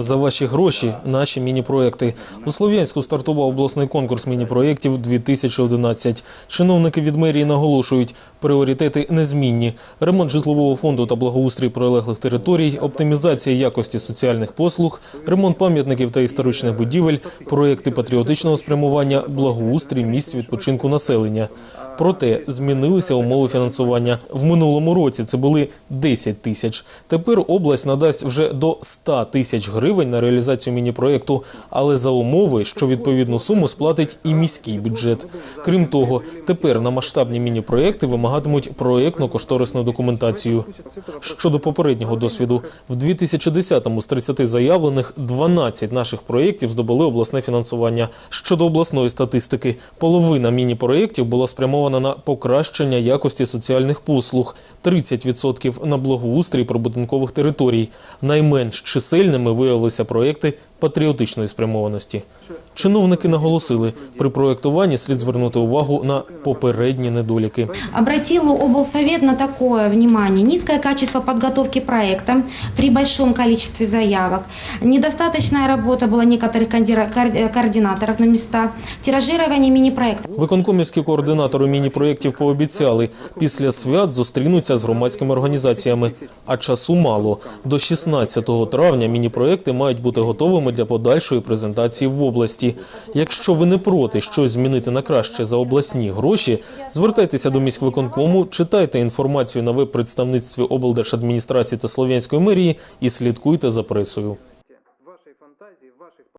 За ваші гроші наші міні-проекти. У Слов'янську стартував обласний конкурс міні-проєктів 2011. Чиновники від мерії наголошують, пріоритети незмінні: ремонт житлового фонду та благоустрій прилеглих територій, оптимізація якості соціальних послуг, ремонт пам'ятників та історичних будівель, проєкти патріотичного спрямування, благоустрій місць відпочинку населення. Проте змінилися умови фінансування. В минулому році це були 10 тисяч. Тепер область надасть вже до 100 тисяч гривень на реалізацію міні-проєкту, але за умови, що відповідну суму сплатить і міський бюджет. Крім того, тепер на масштабні міні-проєкти вимагатимуть проєктно-кошторисну документацію. Щодо попереднього досвіду, в 2010-му з 30 заявлених 12 наших проєктів здобули обласне фінансування. Щодо обласної статистики, половина міні-проєктів була спрямована на покращення якості соціальних послуг, 30% на благоустрій прибудинкових територій. Найменш чисельними виявилися проєкти патріотичної спрямованості. Чиновники наголосили, при проєктуванні слід звернути увагу на попередні недоліки. Обратил облсовет на такое внимание. Низкое качество подготовки проекта при большом количестве заявок. Недостаточная работа была некоторых коордира- коорди- координаторов на места. Тиражирование мини-проекта. Виконкомівські координатори міні-проєктів пообіцяли, після свят зустрінуться з громадськими організаціями. А часу мало. До 16 травня міні-проєкти мають бути готовими для подальшої презентації в області. Якщо ви не проти щось змінити на краще за обласні гроші, звертайтеся до міськвиконкому, читайте інформацію на веб-представництві облдержадміністрації та Слов'янської мерії і слідкуйте за пресою.